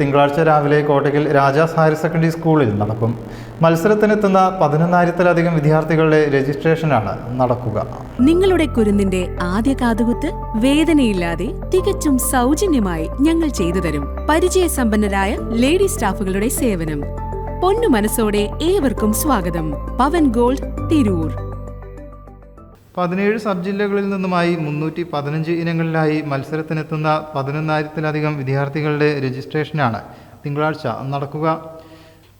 തിങ്കളാഴ്ച രാവിലെ Kottakkal Rajas higher secondary സ്കൂളിൽ നടക്കും. മത്സരത്തിനെത്തുന്ന പതിനൊന്നായിരത്തിലധികം വിദ്യാർത്ഥികളുടെ രജിസ്ട്രേഷനാണ് നടക്കുക. നിങ്ങളുടെ കുരുന്നിന്റെ ആദ്യ കാതുകുത്ത് വേദനയില്ലാതെ തികച്ചും സൗജന്യമായി ഞങ്ങൾ ചെയ്തു തരും. പരിചയസമ്പന്നരായ ലേഡി സ്റ്റാഫുകളുടെ സേവനം. പൊന്നു മനസ്സോടെ ഏവർക്കും സ്വാഗതം. പവൻ ഗോൾഡ് തിരൂർ. പതിനേഴ് സബ് ജില്ലകളിൽ നിന്നുമായി മുന്നൂറ്റി പതിനഞ്ച് ഇനങ്ങളിലായി മത്സരത്തിനെത്തുന്ന പതിനൊന്നായിരത്തിലധികം വിദ്യാർത്ഥികളുടെ രജിസ്ട്രേഷനാണ് തിങ്കളാഴ്ച നടക്കുക.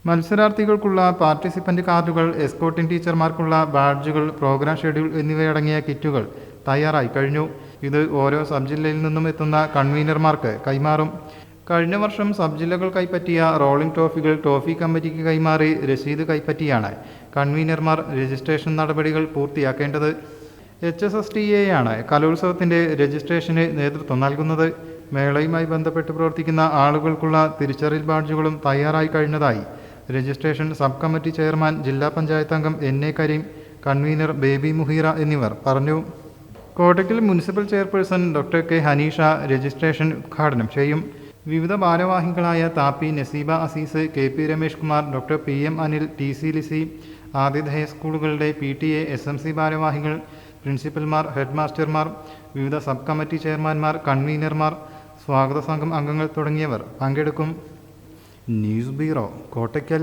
മത്സരാർത്ഥികൾക്കുള്ള പാർട്ടിസിപ്പന്റ് കാർഡുകൾ എസ്കോട്ടിംഗ് ടീച്ചർമാർക്കുള്ള ബാഡ്ജുകൾ പ്രോഗ്രാം ഷെഡ്യൂൾ എന്നിവയടങ്ങിയ കിറ്റുകൾ തയ്യാറായി കഴിഞ്ഞു. ഇത് ഓരോ സബ് ജില്ലയിൽ നിന്നും എത്തുന്ന കൺവീനർമാർക്ക് കൈമാറും. കഴിഞ്ഞ വർഷം സബ് ജില്ലകൾ കൈപ്പറ്റിയ റോളിംഗ് ട്രോഫികൾ ട്രോഫി കമ്മിറ്റിക്ക് കൈമാറി രസീത് കൈപ്പറ്റിയാണ് കൺവീനർമാർ രജിസ്ട്രേഷൻ നടപടികൾ പൂർത്തിയാക്കേണ്ടത്. H S S T A ആണ് കലോത്സവത്തിന്റെ രജിസ്ട്രേഷന് നേതൃത്വം നൽകുന്നത്. മേളയുമായി ബന്ധപ്പെട്ട് പ്രവർത്തിക്കുന്ന ആളുകൾക്കുള്ള തിരിച്ചറിയൽ ബാഡ്ജുകളും തയ്യാറായി കഴിഞ്ഞതായി. രജിസ്ട്രേഷൻ സബ് കമ്മിറ്റി ചെയർമാൻ ജില്ലാ പഞ്ചായത്ത് അംഗം N A Kareem convener Baby Muheera എന്നിവർ പറഞ്ഞു. Kottakkal municipal chairperson doctor K Haneesha registration ഉദ്ഘാടനം ചെയ്യും. വിവിധ ഭാരവാഹികളായ Thappi Naseeba Azeez K P Ramesh Kumar doctor P M Anil T C Lissy ആതിഥേയ സ്കൂളുകളുടെ P T A S M C ഭാരവാഹികൾ പ്രിൻസിപ്പൽമാർ ഹെഡ് മാസ്റ്റർമാർ വിവിധ സബ് കമ്മിറ്റി ചെയർമാൻമാർ കൺവീനർമാർ സ്വാഗത സംഘം അംഗങ്ങൾ തുടങ്ങിയവർ പങ്കെടുക്കും. News bureau Kottakkal.